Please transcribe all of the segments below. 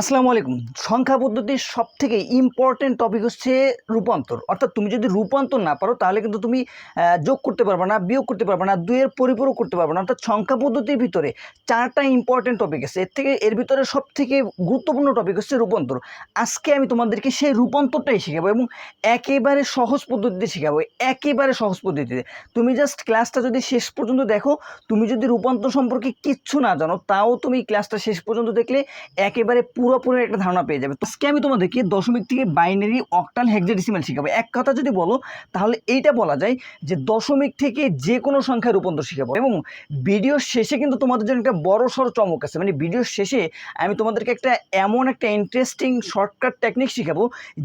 আসসালামু আলাইকুম। সংখ্যা পদ্ধতির সব থেকে ইম্পর্টেন্ট টপিক হচ্ছে রূপান্তর। অর্থাৎ তুমি যদি রূপান্তর না পারো, তাহলে কিন্তু তুমি যোগ করতে পারবে না, বিয়োগ করতে পারবে না দুয়ের পরিপূরক করতে পারবে না। অর্থাৎ সংখ্যা পদ্ধতির ভিতরে চারটা ইম্পর্টেন্ট টপিক আছে। এর থেকে, এর ভিতরে সব থেকে গুরুত্বপূর্ণ টপিক হচ্ছে রূপান্তর। আজকে আমি তোমাদেরকে সেই রূপান্তরটাই শেখাবো এবং একেবারে সহজ পদ্ধতিতে শেখাবো, একেবারে সহজ পদ্ধতিতে। তুমি জাস্ট ক্লাসটা যদি শেষ পর্যন্ত দেখো, তুমি যদি রূপান্তর সম্পর্কে কিচ্ছু না জানো, তাও তুমি ক্লাসটা শেষ পর্যন্ত দেখলে একেবারে পুরোপুরি একটা ধারণা পেয়ে যাবে। তো আজকে আমি তোমাদেরকে দশমিক থেকে বাইনারি অক্টাল হেক্সাডেসিমাল শেখাবো। এক কথা যদি বলো, তাহলে এইটা বলা যায় যে দশমিক থেকে যে কোনো সংখ্যায় রূপান্তর শেখাবো। এবং ভিডিও শেষে কিন্তু তোমাদের জন্য একটা বড় সড়ো চমক আছে। মানে ভিডিও শেষে আমি তোমাদেরকে একটা এমন একটা ইন্টারেস্টিং শর্টকাট টেকনিক শেখাবো,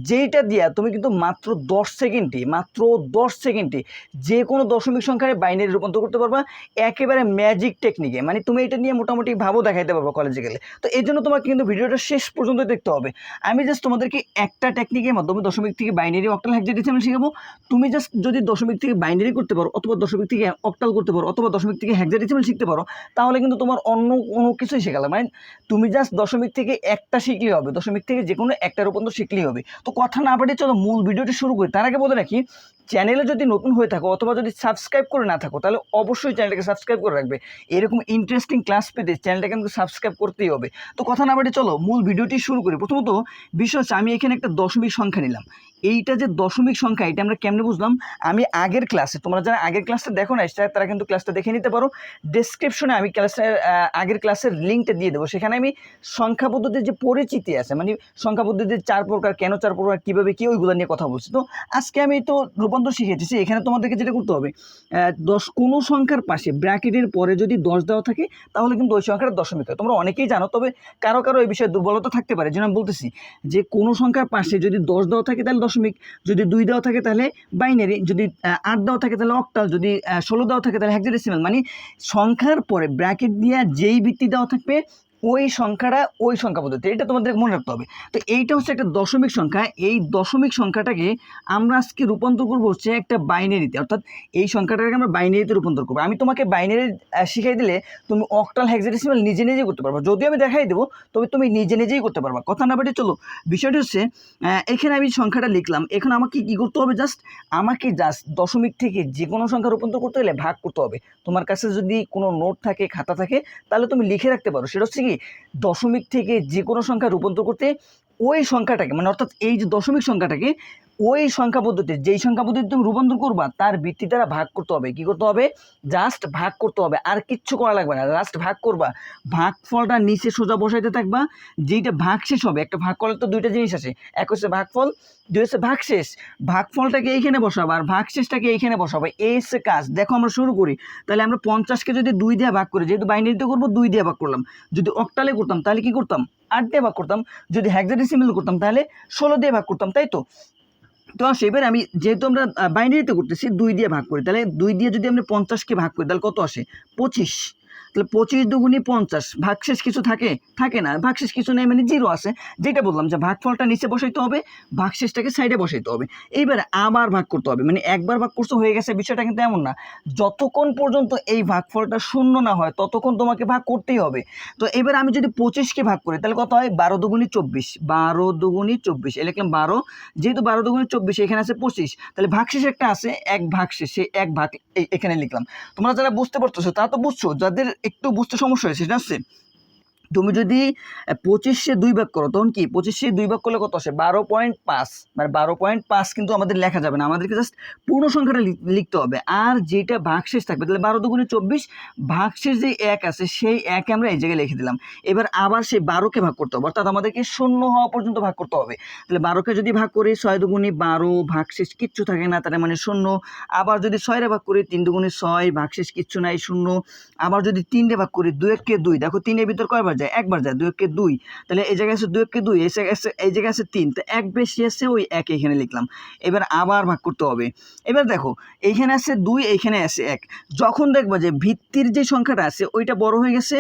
যেইটা দিয়া তুমি কিন্তু মাত্র দশ সেকেন্ডে, মাত্র দশ সেকেন্ডে যে কোনো দশমিক সংখ্যায় বাইনারি রূপান্তর করতে পারবা। একেবারে ম্যাজিক টেকনিকে মানে তুমি এটা নিয়ে মোটামুটি ভাবো দেখাইতে পারব কলেজে গেলে। তো এই জন্য তোমাকে কিন্তু ভিডিওটা শেষ পর্যন্ত দেখতে হবে। আমি জাস্ট তোমাদেরকে একটা টেকনিকের মাধ্যমে দশমিক থেকে বাইনারি অক্টাল আমি শেখাবো। তুমি জাস্ট যদি দশমিক থেকে বাইনারি করতে পারো, অথবা দশমিক থেকে অক্টাল করতে পারো, অথবা দশমিক থেকে হেক্সাডেসিমাল শিখতে পারো, তাহলে কিন্তু তোমার অন্য কোনো কিছুই শেখালে মানে তুমি জাস্ট দশমিক থেকে একটা শিখলেই হবে, দশমিক থেকে যে কোনো একটা রূপান্তর শিখলেই হবে। তো কথা না পাঠিয়ে চলো, মূল ভিডিওটি শুরু করি। তার আগে বলে রাখি চ্যানেলে যদি নতুন হয়ে থাকো, অথবা যদি সাবস্ক্রাইব করে না থাকো, তাহলে অবশ্যই চ্যানেলটাকে সাবস্ক্রাইব করে রাখবে। এরকম ইন্টারেস্টিং ক্লাস পেতে চ্যানেলটাকে কিন্তু সাবস্ক্রাইব করতেই হবে। তো কথা না বাড়ি চলো, মূল ভিডিওটি শুরু করি। প্রথমত বিষয় হচ্ছে আমি এখানে একটা দশমিক সংখ্যা নিলাম। এইটা যে দশমিক সংখ্যা, এটা আমরা কেমনে বুঝলাম? আমি আগের ক্লাসে তোমরা যারা আগের ক্লাসটা দেখো না তারা কিন্তু ক্লাসটা দেখে নিতে পারো। ডেসক্রিপশনে আমি ক্লাসের আগের ক্লাসের লিঙ্কটা দিয়ে দেবো। সেখানে আমি সংখ্যা পদ্ধতির যে পরিচিতি আছে মানে সংখ্যা পদ্ধতির চার প্রকার, কেন চার প্রকার, কীভাবে কী, ওইগুলো নিয়ে কথা বলছি। তো আজকে আমি তো রূপান্তর শিখেছি, এখানে তোমাদেরকে যেটা করতে হবে দশ, কোনো সংখ্যার পাশে ব্র্যাকেটের পরে যদি দশ দেওয়া থাকে, তাহলে কিন্তু ওই সংখ্যাটা দশমিক হয়। তোমরা অনেকেই জানো, তবে কারও কারও এই বিষয়ে দুর্বলতা থাকতে পারে। যেন বলতেছি যে কোনো সংখ্যার পাশে যদি দশ দেওয়া থাকে, তাহলে দশমিক যদি দুই দেওয়া থাকে তাহলে বাইনারি যদি আট দেওয়া থাকে তাহলে অক্টাল যদি ষোলো দেওয়া থাকে তাহলে হেক্সাডেসিমাল মানে সংখ্যার পরে ব্র্যাকেট দিয়ে যেই ভিত্তি দেওয়া থাকবে ওই সংখ্যাটা ওই সংখ্যা পদ্ধতি, এটা তোমাদের মনে রাখতে হবে। তো এইটা হচ্ছে একটা দশমিক সংখ্যা, এই দশমিক সংখ্যাটাকে আমরা আজকে রূপান্তর করব হচ্ছে একটা বাইনারিতে, অর্থাৎ এই সংখ্যাটাকে আমরা বাইনারিতে রূপান্তর করব। আমি তোমাকে বাইনারি শিখাই দিলে তুমি অক্টাল হেক্সাডেসিমাল নিজে নিজেই করতে পারবা। যদি আমি দেখাই দেবো, তবে তুমি নিজে নিজেই করতে পারবা। কথা না বেটে চলো, বিষয়টা হচ্ছে এখানে আমি সংখ্যাটা লিখলাম, এখন আমাকে কী করতে হবে জাস্ট আমাকে জাস্ট দশমিক থেকে যে কোনো সংখ্যা রূপান্তর করতে হলে ভাগ করতে হবে। তোমার কাছে যদি কোনো নোট থাকে, খাতা থাকে, তাহলে তুমি লিখে রাখতে পারো। সেটা হচ্ছে কি দশমিক থেকে যে কোনো সংখ্যা রূপান্তর করতে ওই সংখ্যাটাকে মানে অর্থাৎ এই যে দশমিক সংখ্যাটাকে ওই সংখ্যা পদ্ধতি, যেই সংখ্যা পদ্ধতি তুমি রূপান্তর করবা, তার ভিত্তি দ্বারা ভাগ করতে হবে। কি করতে হবে? জাস্ট ভাগ করতে হবে। আর কিচ্ছু করা লাগবে না। জাস্ট ভাগ করবা। ভাগ ফলটা নিচে সোজা বসাইতে থাকবা। যেইটা ভাগ শেষ হবে, একটা ভাগ করলে তো দুইটা জিনিস আছে এক হচ্ছে ভাগ ফল দুই হচ্ছে ভাগশেষ ভাগফলটাকে এইখানে বসাবো আর ভাগশেষটাকে এইখানে বসাবো। এই হচ্ছে কাজ। দেখো আমরা শুরু করি। তাহলে আমরা পঞ্চাশকে যদি দুই দিয়ে ভাগ করি, যেহেতু বাইনারিতে করব, দুই দিয়ে ভাগ করলাম। যদি অক্টালে করতাম, তাহলে কি করতাম? আট দিয়ে ভাগ করতাম। যদি হেক্সাডেসিমেল করতাম, তাহলে ষোলো দিয়ে ভাগ করতাম, তাই তো? তো এবার আমি যেহেতু আমরা বাইনারিতে করতেছি দুই দিয়ে ভাগ করি, তাহলে দুই দিয়ে যদি আমরা পঞ্চাশকে ভাগ করি, তাহলে কত আসে? পঁচিশ। তাহলে পঁচিশ দুগুণি পঞ্চাশ, ভাগশেষ কিছু থাকে? থাকে না। ভাগশেষ কিছু নেই মানে জিরো আছে। যেটা বললাম যে ভাগফলটা নিচে বসাইতে হবে, ভাগশেষটাকে সাইডে বসাইতে হবে। এইবার আবার ভাগ করতে হবে। মানে একবার ভাগ করতে হয়ে গেছে। বিষয়টা কিন্তু এমন না। যতক্ষণ পর্যন্ত এই ভাগফলটা শূন্য না হয়, ততক্ষণ তোমাকে ভাগ করতেই হবে। তো এবার আমি যদি পঁচিশকে ভাগ করি, তাহলে কত হয়? বারো দুগুণি চব্বিশ। বারো দুগুণি চব্বিশ। এ লিখলাম বারো। যেহেতু বারো দুগুণি চব্বিশ, এখানে আছে পঁচিশ। তাহলে ভাগশেষ একটা আছে, এক ভাগশেষ। সেই এক ভাগ এখানে লিখলাম। তোমরা যারা বুঝতে পারতেছো তারা তো বুঝছ। যাদের একটু বুঝতে সমস্যা হয়েছে ঠিক হচ্ছে তুমি যদি পঁচিশে দুই ভাগ করো, তখন কি? পঁচিশে দুই ভাগ করলে কত আসে? বারো পয়েন্ট পাঁচ। মানে বারো পয়েন্ট পাঁচ কিন্তু আমাদের লেখা যাবে না। আমাদেরকে জাস্ট পূর্ণ সংখ্যাটা লিখতে হবে। আর যেটা ভাগশেষ থাকবে, তাহলে বারো দুগুণে চব্বিশ, ভাগশেষ যে এক আছে, সেই এক আমরা এই জায়গায় লিখে দিলাম। এবার আবার সেই বারোকে ভাগ করতে হবে। অর্থাৎ আমাদেরকে শূন্য হওয়া পর্যন্ত ভাগ করতে হবে। তাহলে বারোকে যদি ভাগ করি, ছয় দুগুণে বারো, ভাগশেষ কিচ্ছু থাকে না, তার মানে শূন্য। আবার যদি ছয়রে ভাগ করি, তিন দুগুণে ছয়, ভাগশেষ কিচ্ছু নাই, শূন্য। আবার যদি তিনটে ভাগ করি দুই এককে দুই। দেখো তিনের ভিতর কয়বার যায়, একবার যায়, দুই এককে দুই। তাহলে এই জায়গায় আছে দুই এককে দুই, এই জায়গায় আছে, এই জায়গায় আছে তিন। তো এক বেশি আছে, ওই এক এখানে লিখলাম। এবার আবার ভাগ করতে হবে। এবার দেখো, এইখানে আছে দুই, এইখানে আছে এক। যখন দেখব যে ভিত্তির যে সংখ্যাটা আছে, ওইটা বড় হয়ে গেছে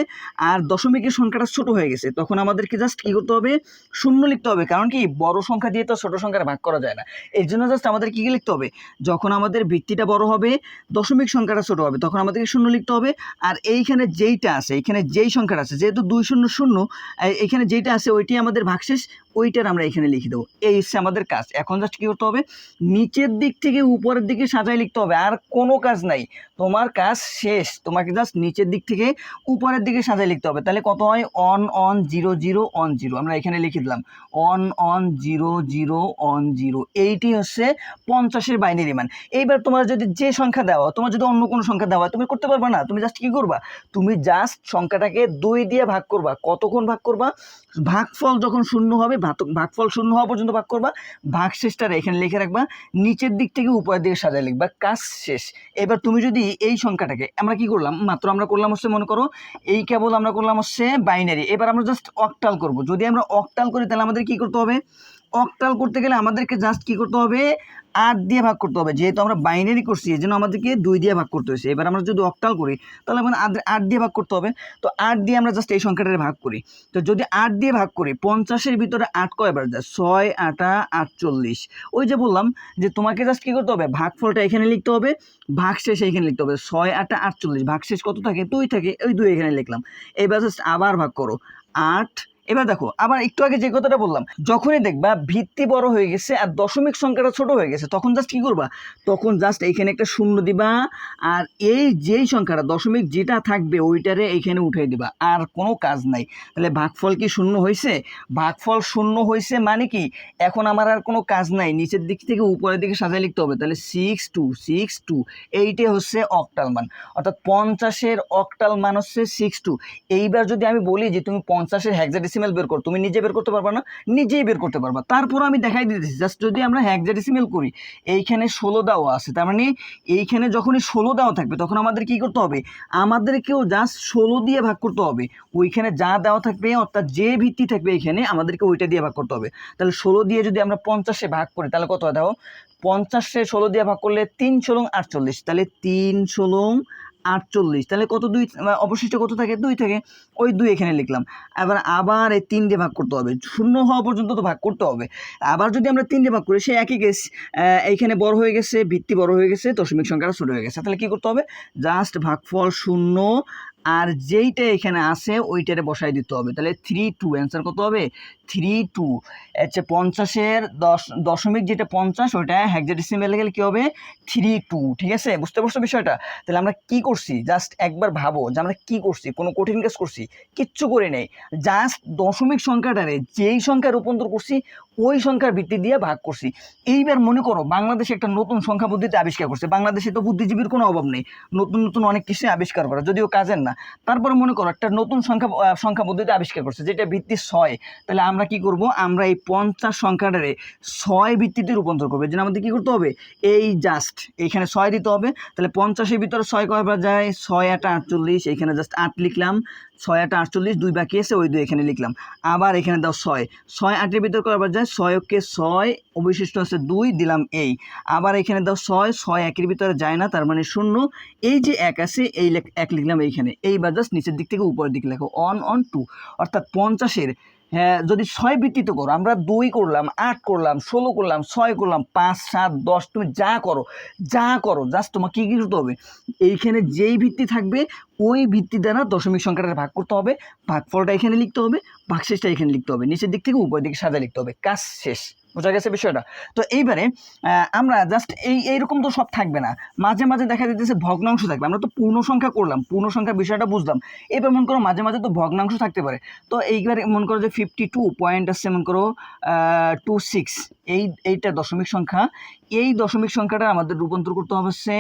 আর দশমিকের সংখ্যাটা ছোট হয়ে গেছে, তখন আমাদেরকে জাস্ট কী করতে হবে? শূন্য লিখতে হবে। কারণ কি? বড় সংখ্যা দিয়ে তো ছোট সংখ্যার ভাগ করা যায় না। এর জন্য জাস্ট আমাদের কী লিখতে হবে? যখন আমাদের ভিত্তিটা বড় হবে, দশমিক সংখ্যাটা ছোট হবে, তখন আমাদেরকে শূন্য লিখতে হবে। আর এইখানে যেইটা আছে, এইখানে যেই সংখ্যাটা আছে, যেহেতু দুই শূন্য শূন্য এখানে যেটা আছে ওইটি আমাদের ভাগশেষ। ওইটার আমরা এখানে লিখে দেবো। এই হচ্ছে আমাদের কাজ। এখন জাস্ট কী করতে হবে? নিচের দিক থেকে উপরের দিকে সাজায় লিখতে হবে। আর কোনো কাজ নাই। তোমার কাজ শেষ। তোমাকে জাস্ট নিচের দিক থেকে উপরের দিকে সাজায় লিখতে হবে। তাহলে কত হয়? One one zero zero one zero আমরা এখানে লিখে দিলাম। One one zero zero one zero এইটি হচ্ছে পঞ্চাশের বাইনারি মান। এইবার তোমার যদি যে সংখ্যা দেওয়া তোমার যদি অন্য কোনো সংখ্যা দেওয়া তুমি করতে পারবে না। তুমি জাস্ট কী করবা? তুমি জাস্ট সংখ্যাটাকে দুই দিয়ে ভাগ করবা। কতক্ষণ ভাগ করবা? ভাগফল যখন শূন্য হবে ভাত- ভাগফল শূন্য হওয়া পর্যন্ত ভাগ করবা। ভাগ শেষটারে এখানে লিখে রাখবা। নিচের দিক থেকে উপরের দিকে সাজায় লিখবা। কাজ শেষ। এবার তুমি যদি এই সংখ্যাটাকে, আমরা কি করলাম? মাত্র আমরা করলাম হচ্ছে, মনে করো, এই কেবল আমরা করলাম হচ্ছে বাইনারি এবার আমরা জাস্ট অকটাল করব। যদি আমরা অকটাল করি, তাহলে আমাদের কি করতে হবে? অকটাল করতে গেলে আমাদেরকে জাস্ট কি করতে হবে? আট দিয়ে ভাগ করতে হবে। যেহেতু আমরা বাইনারি করছি এই জন্য আমাদেরকে দুই দিয়ে ভাগ করতে হয়েছে। এবার আমরা যদি অকটাল করি, তাহলে আমাদের আট- দিয়ে ভাগ করতে হবে। তো আট দিয়ে আমরা জাস্ট এই সংখ্যাটারে ভাগ করি। তো যদি আট দিয়ে ভাগ করি, পঞ্চাশের ভিতরে আট কয়বার যায়? ছয়, আটা, আটচল্লিশ। ওই যে বললাম যে তোমাকে জাস্ট কী করতে হবে? ভাগফলটা এখানে লিখতে হবে। ভাগশেষ এখানে লিখতে হবে। ছয়, আটা, আটচল্লিশ। ভাগশেষ কত থাকে? দুই থাকে। ওই দুই এখানে লিখলাম। এবার জাস্ট আবার ভাগ করো। আট এবার দেখো, আবার একটু আগে যে কথাটা বললাম, যখনই দেখবা ভিত্তি বড় হয়ে গেছে আর দশমিক সংখ্যাটা ছোট হয়ে গেছে, তখন জাস্ট কী করবা? তখন জাস্ট এইখানে একটা শূন্য দিবা আর এই যেই সংখ্যাটা, দশমিক যেটা থাকবে ওইটারে এইখানে উঠাই দিবা, আর কোনো কাজ নাই। তাহলে ভাগফল কি শূন্য হয়েছে? ভাগফল শূন্য হয়েছে মানে কি? এখন আমার আর কোনো কাজ নাই, নিচের দিক থেকে উপরের দিকে সাজায় লিখতে হবে, তাহলে সিক্স টু সিক্স টু এইটা হচ্ছে অক্টাল মান, অর্থাৎ পঞ্চাশের অক্টাল মান হচ্ছে সিক্স টু এইবার যদি আমি বলি যে তুমি পঞ্চাশের হ্যাক্সাডেসিমেল বের করো। তুমি নিজে বের করতে পারবা না, নিজেই বের করতে পারবা। তারপর আমি দেখাই দিতেছি জাস্ট যদি আমরা হ্যাক্সাডেসিমেল করি, এইখানে ষোলো দেওয়া আছে, তার মানে এইখানে যখনই ষোলো দেওয়া থাকবে, তখন আমাদের কি করতে হবে? আমাদেরকেও জাস্ট ষোলো দিয়ে ভাগ করতে হবে। ওইখানে যা দেওয়া থাকবে, অর্থাৎ যে ভিত্তি থাকবে এইখানে, আমাদেরকে ওইটা দিয়ে ভাগ করতে হবে। তাহলে ষোলো দিয়ে যদি আমরা পঞ্চাশে ভাগ করি, তাহলে কত দাও পঞ্চাশে ষোলো দিয়ে ভাগ করলে তিন ষোলো আটচল্লিশ, তাহলে তিন ষোলো আটচল্লিশ। তাহলে কত দুই অবশিষ্ট কত থাকে? দুই থাকে। ওই দুই এখানে লিখলাম। এবার আবার এই তিন দিয়ে ভাগ করতে হবে। শূন্য হওয়া পর্যন্ত তো ভাগ করতে হবে। আবার যদি আমরা তিন দিয়ে ভাগ করি, সে একই গেস এইখানে বড় হয়ে গেছে, ভিত্তি বড় হয়ে গেছে, দশমিক সংখ্যাটা ছোটো হয়ে গেছে। তাহলে কী করতে হবে? জাস্ট ভাগফল শূন্য আর যেইটা এখানে আছে, ওইটারে বসাই দিতে হবে। তাহলে থ্রি টু অ্যান্সার কত হবে? থ্রি টু হচ্ছে পঞ্চাশের দশ, দশমিক যেটা পঞ্চাশ, ওইটা হ্যাকজাডিসিমেল গেলে কী হবে? থ্রি টু ঠিক আছে? বুঝতে পারছ বিষয়টা? তাহলে আমরা কি করছি? জাস্ট একবার ভাবো যে আমরা কি করছি? কোনো কঠিন কাজ করছি? কিচ্ছু করে নেই। জাস্ট দশমিক সংখ্যাটারে যেই সংখ্যা রূপান্তর করছি ওই সংখ্যার ভিত্তি দিয়ে ভাগ করছি। এইবার মনে করো, বাংলাদেশে একটা নতুন সংখ্যা পদ্ধতি আবিষ্কার করছে। বাংলাদেশে তো বুদ্ধিজীবীর কোনো অভাব নেই। নতুন নতুন অনেক কিছু আবিষ্কার করা, যদিও কাজের না। তারপরে মনে করো, একটা নতুন সংখ্যা সংখ্যা পদ্ধতি আবিষ্কার করছে, যেটা ভিত্তি ছয়। তাহলে আমরা কি করব? আমরা এই পঞ্চাশ সংখ্যাটারে ছয় ভিত্তিতে রূপান্তর করব। যেন আমাদের কী করতে হবে? এই জাস্ট এইখানে ছয় দিতে হবে। তাহলে পঞ্চাশের ভিতরে ছয় কয়বার যায়? ছয় আট আটচল্লিশ এইখানে জাস্ট আট লিখলাম। ছয় আট আটচল্লিশ, দুই বাকি আছে, ওই দুই এখানে লিখলাম। আবার এখানে দাও ছয়। ছয় আটের ভিতর করবার যায় ছয়কে ছয়, অবশিষ্ট আছে দুই, দিলাম এই। আবার এখানে দাও ছয় ছয় একের ভিতরে যায় না, তার মানে শূন্য। এই যে এক আছে, এই এক লিখলাম এইখানে। এই জাস্ট নিচের দিক থেকে উপরের দিকে লেখো। অন অন টু অর্থাৎ পঞ্চাশের হ্যাঁ যদি ছয় ভিত্তিতে করো, আমরা দুই করলাম, আট করলাম, ষোলো করলাম, ছয় করলাম, পাঁচ, সাত, দশ, তুমি যা করো যা করো জাস্ট তোমার কী কী করতে হবে? এইখানে যেই ভিত্তি থাকবে, ওই ভিত্তি দ্বারা দশমিক সংখ্যাটা ভাগ করতে হবে, ভাগফলটা এখানে লিখতে হবে, ভাগশেষটা এখানে লিখতে হবে, নিচের দিক থেকে উপরের দিকে সাজা লিখতে হবে, কাজ শেষ। বোঝা গেছে বিষয়টা? তো এইবারে আমরা জাস্ট এই, এইরকম তো সব থাকবে না। মাঝে মাঝে দেখা যেতেছে ভগ্নাংশ থাকবে। আমরা তো পূর্ণ সংখ্যা করলাম পূর্ণ সংখ্যা বিষয়টা বুঝলাম। এবার মনে করো মাঝে মাঝে তো ভগ্নাংশ থাকতে পারে। তো এইবার মনে করো যে ফিফটি টু পয়েন্ট আসছে মনে করো টু সিক্স এই, এইটা দশমিক সংখ্যা। এই দশমিক সংখ্যাটা আমাদের রূপান্তর করতে হবে হচ্ছে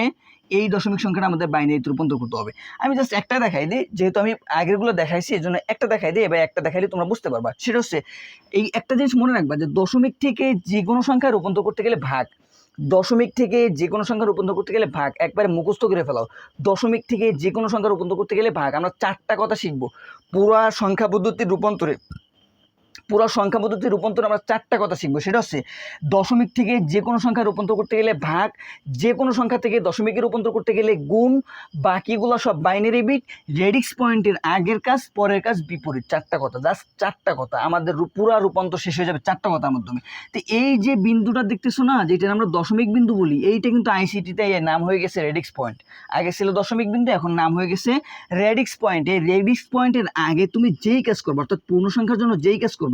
এই দশমিক সংখ্যাটা আমাদের বাইনারিতে রূপান্তর করতে হবে। আমি জাস্ট একটা দেখাই দিই, যেহেতু আমি আগেরগুলো দেখাইছি, এই জন্য একটা দেখাই দিই, এবার একটা দেখাইলে তোমরা বুঝতে পারবা। সেটা হচ্ছে, এই একটা জিনিস মনে রাখবা যে দশমিক থেকে যে কোনো সংখ্যা রূপান্তর করতে গেলে ভাগ। দশমিক থেকে যে কোনো সংখ্যা রূপান্তর করতে গেলে ভাগ। একবারে মুখস্থ করে ফেলাও। দশমিক থেকে যে কোনো সংখ্যা রূপান্তর করতে গেলে ভাগ। আমরা চারটা কথা শিখব। পুরা সংখ্যা পদ্ধতির রূপান্তরে। পুরো সংখ্যা পদ্ধতির রূপান্তর আমরা চারটা কথা শিখব। সেটা হচ্ছে দশমিক থেকে যে কোনো সংখ্যা রূপান্তর করতে গেলে ভাগ, যে কোনো সংখ্যা থেকে দশমিকে রূপান্তর করতে গেলে গুণ, বাকিগুলো সব বাইনারি বিট রেডিক্স পয়েন্টের আগের কাজ, পরের কাজ বিপরীত। চারটা কথা জাস্ট চারটা কথা। আমাদের পুরা রূপান্তর শেষ হয়ে যাবে চারটা কথার মাধ্যমে। তো এই যে বিন্দুটা দেখতেছো না, যেটা আমরা দশমিক বিন্দু বলি, এইটা কিন্তু আইসিটিতে নাম হয়ে গেছে রেডিক্স পয়েন্ট আগে ছিল দশমিক বিন্দু, এখন নাম হয়ে গেছে রেডিক্স পয়েন্ট এই রেডিক্স পয়েন্টের আগে তুমি যেই কাজ করবা, অর্থাৎ পূর্ণ সংখ্যার জন্য যেই কাজ করবা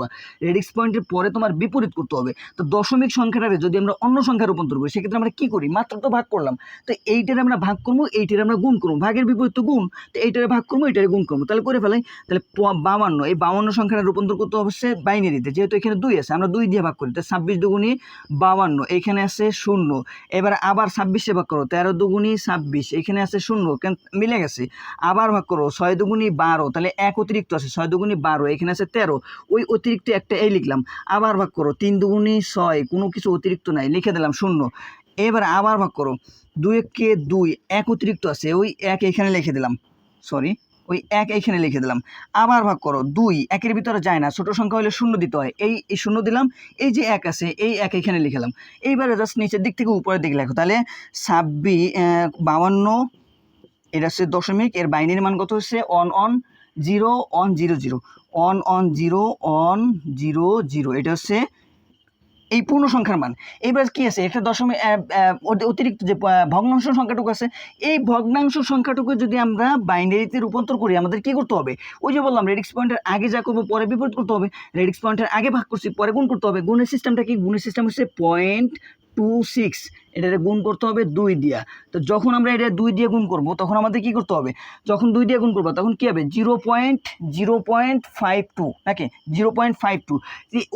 রেডিক্স পয়েন্টের পরে তোমার বিপরীত করতে হবে। তো দশমিক সংখ্যাটারে যদি আমরা অন্য সংখ্যা রূপান্তর করি, সেক্ষেত্রে আমরা কি করি? মাত্র তো ভাগ করলাম। তো এইটারে আমরা ভাগ করব, এইটারে আমরা গুণ করব। ভাগের বিপরীত গুণ, তো এইটারে ভাগ করব, এইটারে গুণ করব। তাহলে করে ফেলাই। তাহলে বাউান্ন, এই বাউান্ন সংখ্যাটা রূপান্তর করতে হচ্ছে বাইনারিতে, যেহেতু এখানে দুই আছে, আমরা দুই দিয়ে ভাগ করি। তো ছাব্বিশ দুগুণি বাউান্ন, এখানে আছে শূন্য। এবার আবার ছাব্বিশে ভাগ করো, তেরো দুগুণি ছাব্বিশ, এখানে আছে শূন্য মিলে গেছে। আবার ভাগ করো, ছয় দুগুণি বারো, তাহলে এক অতিরিক্ত আছে, ছয় দুগুণি বারো, এখানে আছে তেরো। ওই অতিরিক্ত একটা এই লিখলাম। আবার ভাগ করো, তিন দুগুণি ছয়, কোনো কিছু অতিরিক্ত নাই, লিখে দিলাম শূন্য। এবার আবার ভাগ করো, দুই কে দুই, এক অতিরিক্ত আছে, ওই এক এখানে লিখে দিলাম সরি ওই এক এইখানে লিখে দিলাম। আবার ভাগ করো, দুই, একের ভিতরে যায় না, ছোট সংখ্যা হলে শূন্য দিতে হয়, এই শূন্য দিলাম, এই যে এক আছে, এই এক এখানে লিখলাম এইবারে জাস্ট নিচের দিক থেকে উপরের দিকে লেখো, তাহলে ছাব্বিশ বাউান্ন এটা হচ্ছে দশমিক, এর বাইনের মান কত হচ্ছে? One one zero one zero zero one one zero one zero zero এটা হচ্ছে এই পূর্ণ সংখ্যার মান। এবার কি আছে? একটা দশমিক অতিরিক্ত যে ভগ্নাংশ সংখ্যাটুকু আছে, এই ভগ্নাংশ সংখ্যাটুকু যদি আমরা বাইনারিতে রূপান্তর করি, আমাদের কি করতে হবে? ওই যে বললাম, রেডিক্স পয়েন্টের আগে যা করব, পরে বিপরীত করতে হবে। রেডিক্স পয়েন্টের আগে ভাগ করছি, পরে গুণ করতে হবে। গুণের সিস্টেমটা কি? গুণের সিস্টেম হচ্ছে পয়েন্ট টু সিক্স এটাতে গুণ করতে হবে দুই দিয়া। তো যখন আমরা এটা দুই দিয়ে গুণ করব, তখন আমাদের কি করতে হবে? যখন দুই দিয়ে গুণ করব, তখন কি হবে? Zero point zero point five two, নাকি? Zero point five two.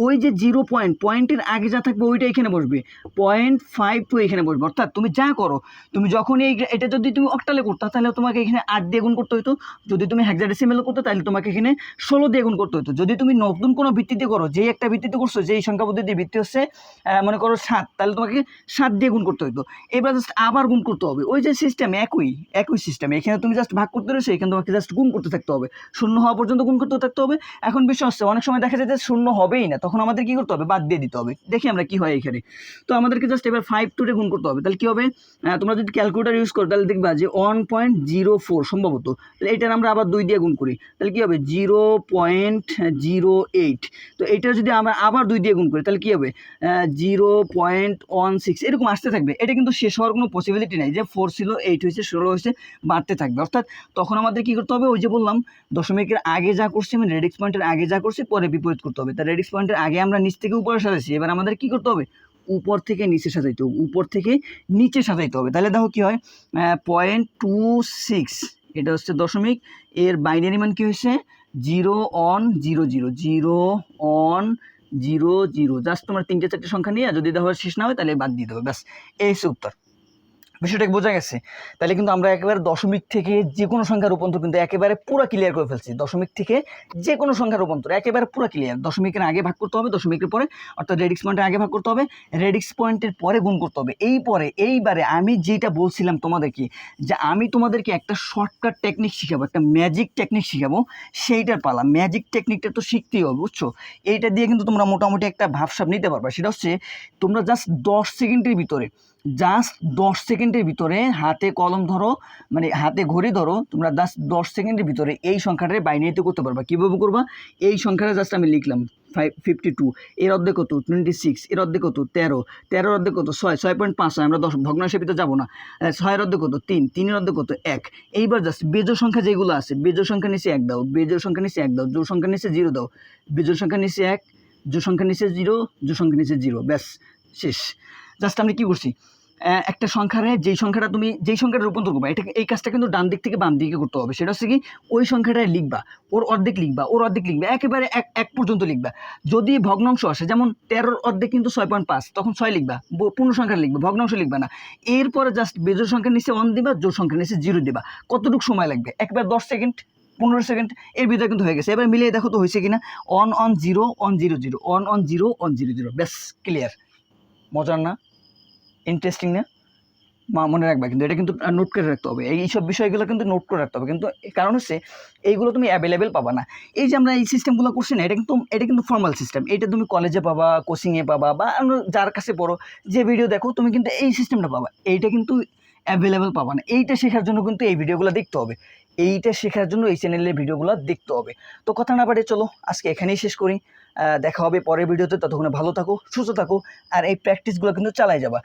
ওই যে জিরো পয়েন্ট, পয়েন্টের আগে যা থাকবে ওইটা এখানে বসবে। পয়েন্ট ফাইভ টু এখানে বসবে। অর্থাৎ তুমি যা করো, তুমি যখন এই এটা যদি তুমি অক্টালে করতে, তাহলে তোমাকে এখানে আট দিয়ে গুণ করতে হতো যদি তুমি হেক্সাডেসিমেলে করতে, তাহলে তোমাকে এখানে ষোলো দিয়ে গুণ করতে হতো যদি তুমি নতুন কোনো ভিত্তিতে করো, যেই একটা ভিত্তিতে করছ, যেই সংখ্যা পদ্ধতির ভিত্তি হচ্ছে মনে করো সাত, তাহলে তোমাকে সাত দিয়ে গুণ করতে হতো এবার জাস্ট আবার গুণ করতে হবে। ওই যে সিস্টেম একই একই সিস্টেম এখানে তুমি জাস্ট ভাগ করতে রয়েছে, এখানে তোমাকে জাস্ট গুণ করতে থাকতে হবে। শূন্য হওয়া পর্যন্ত গুণ করতে থাকতে হবে। এখন বিষয় হচ্ছে, অনেক সময় দেখা যায় যে শূন্য হবেই না, তখন আমাদের কি করতে হবে? বাদ দিয়ে দিতে হবে। দেখি আমরা কি হয় এখানে। তো আমাদেরকে জাস্ট এবার ফাইভ টুরে গুণ করতে হবে। তাহলে কি হবে? তোমরা যদি ক্যালকুলেটার ইউজ করো, তাহলে দেখবা যে ওয়ান পয়েন্ট জিরো ফোর সম্ভবত। তাহলে এইটার আমরা আবার দুই দিয়ে গুণ করি। তাহলে কি হবে? জিরো পয়েন্ট জিরো এইট তো এটা যদি আমরা আবার দুই দিয়ে গুণ করি, তাহলে কি হবে? জিরো পয়েন্ট ওয়ান সিক্স এরকম আসতে থাকবে, এটা কিন্তু শেষ হওয়ার কোনো পসিবিলিটি নেই যে ফোর ছিল এইট হয়েছে, ষোলো হয়েছে, বাড়তে থাকবে। অর্থাৎ তখন আমাদের কি করতে হবে? ওই যে বললাম, দশমিকের আগে যা করছি আমি রেডিক্স পয়েন্টের আগে যা করছি, পরে বিপরীত করতে হবে। তা রেডিক্স পয়েন্টের আগে আমরা নিচ থেকে উপরে সাজাইছি, এবার আমাদের কি করতে হবে? উপর থেকে নিচে সাজাইতে হবে, উপর থেকে নিচে সাজাইতে হবে। তাহলে দেখো কি হয় পয়েন্ট টু সিক্স এটা হচ্ছে দশমিক, এর বাইনারি মান কি হয়েছে? Zero one zero zero zero one zero zero just তোমার তিনটে চারটে সংখ্যা নিয়ে যদি দেখো শেষ না হয় তাহলে বাদ দিয়ে দেবে, ব্যাস, এই হচ্ছে উত্তর। বিষয়টা কি বোঝা গেছে? তাহলে কিন্তু আমরা একেবারে দশমিক থেকে যে কোনো সংখ্যার রূপান্তর কিন্তু একেবারে পুরো ক্লিয়ার করে ফেলছি। দশমিক থেকে যে কোনো সংখ্যার রূপান্তর একেবারে পুরো ক্লিয়ার দশমিকের আগে ভাগ করতে হবে, দশমিকের পরে অর্থাৎ রেডিক্স পয়েন্টের আগে ভাগ করতে হবে রেডিক্স পয়েন্টের পরে গুণ করতে হবে। এই পরে, এইবারে আমি যেটা বলছিলাম তোমাদেরকে, যে আমি তোমাদেরকে একটা শর্টকাট টেকনিক শিখাবো, একটা ম্যাজিক টেকনিক শিখাবো, সেইটার পালা। ম্যাজিক টেকনিকটা তো শিখতেই হবে, বুঝছ? এইটা দিয়ে কিন্তু তোমরা মোটামুটি একটা ভাবসাব নিতে পারবে। সেটা হচ্ছে তোমরা জাস্ট দশ সেকেন্ডের ভিতরে জাস্ট দশ সেকেন্ডের ভিতরে হাতে কলম ধরো মানে হাতে ঘড়ি ধরো, তোমরা জাস্ট দশ সেকেন্ডের ভিতরে এই সংখ্যাটা বাইনারিতে করতে পারবা। কীভাবে করবা? এই সংখ্যাটা জাস্ট আমি লিখলাম ফাইভ ফিফটি টু এর অর্ধেক কত? টোয়েন্টি সিক্স এর অর্ধেক কত? তেরো, তেরোর অর্ধেক কত? ছয় ছয় পয়েন্ট পাঁচ আমরা দশ, ভগ্নাংশের ভিতরে যাব না। ছয়ের অর্ধেক কত? তিন, তিনের অর্ধেক কত? এক। এইবার জাস্ট বেজোর সংখ্যা যেগুলো আছে, বেজোর সংখ্যা নিচে এক দাও, বেজোর সংখ্যা নিচে এক দাও, জোর সংখ্যা নিচে জিরো দাও। বেজোর সংখ্যা নিচে এক, জোর সংখ্যা নিচে জিরো, জোর সংখ্যা নিচে জিরো। ব্যাস, শেষ। জাস্ট আমি কি করছি? একটা সংখ্যারে যেই সংখ্যাটা তুমি, যেই সংখ্যাটা রূপান্তর করবা এটা এই কাজটা কিন্তু ডান দিক থেকে বাম দিকে করতে হবে। সেটা হচ্ছে কি, ওই সংখ্যাটায় লিখবা, ওর অর্ধেক লিখবা, ওর অর্ধেক লিখবা, একেবারে এক এক পর্যন্ত লিখবা। যদি ভগ্নাংশ আসে, যেমন তেরোর অর্ধেক কিন্তু ছয় পয়েন্ট পাঁচ, তখন ছয় লিখবা পূর্ণ সংখ্যা লিখবা, ভগ্নাংশ লিখবা না। এরপরে জাস্ট বেজোর সংখ্যার নিচে অন দিবা জোর সংখ্যার নিচে জিরো দিবা। কতটুকু সময় লাগবে? একবার দশ সেকেন্ড পনেরো সেকেন্ড এর ভিতরে কিন্তু হয়ে গেছে। এবার মিলিয়ে দেখো তো হয়েছে কিনা। One one zero one zero zero one one zero one zero zero ব্যাস ক্লিয়ার মজার না? ইন্টারেস্টিং না? মা, মনে রাখবে কিন্তু এটা কিন্তু নোট করে রাখতে হবে। এই সব বিষয়গুলো কিন্তু নোট করে রাখতে হবে। কিন্তু কারণ হচ্ছে এইগুলো তুমি অ্যাভেলেবেল পাবা না। এই যে আমরা এই সিস্টেমগুলো করছি না, এটা কিন্তু এটা কিন্তু ফর্মাল সিস্টেম এটা তুমি কলেজে পাবা কোচিংয়ে পাবা বা যার কাছে পড়ো, যে ভিডিও দেখো, তুমি কিন্তু এই সিস্টেমটা পাবা। এইটা কিন্তু অ্যাভেলেবেল পাবা না। এইটা শেখার জন্য কিন্তু এই ভিডিওগুলো দেখতে হবে। এইটা শেখার জন্য এই চ্যানেলের ভিডিওগুলো দেখতে হবে। তো কথা না পারে চলো, আজকে এখানেই শেষ করি। দেখা হবে পরের ভিডিওতে, ততক্ষণে ভালো থাকো, সুস্থ থাকো, আর এই প্র্যাকটিসগুলো কিন্তু চালাই যাবা।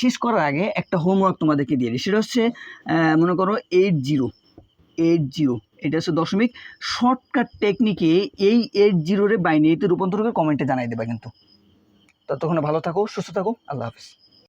শেষ করার আগে একটা হোমওয়ার্ক তোমাদেরকে দিয়ে দিই, সেটা হচ্ছে মনে করো এইট জিরো এইট জিরো এটা হচ্ছে দশমিক শর্টকাট টেকনিকে এই এইট জিরোরে বাইনারিতে রূপান্তর করে কমেন্টে জানাই দেবা কিন্তু। ততক্ষণে ভালো থাকো, সুস্থ থাকো, আল্লাহ হাফিজ।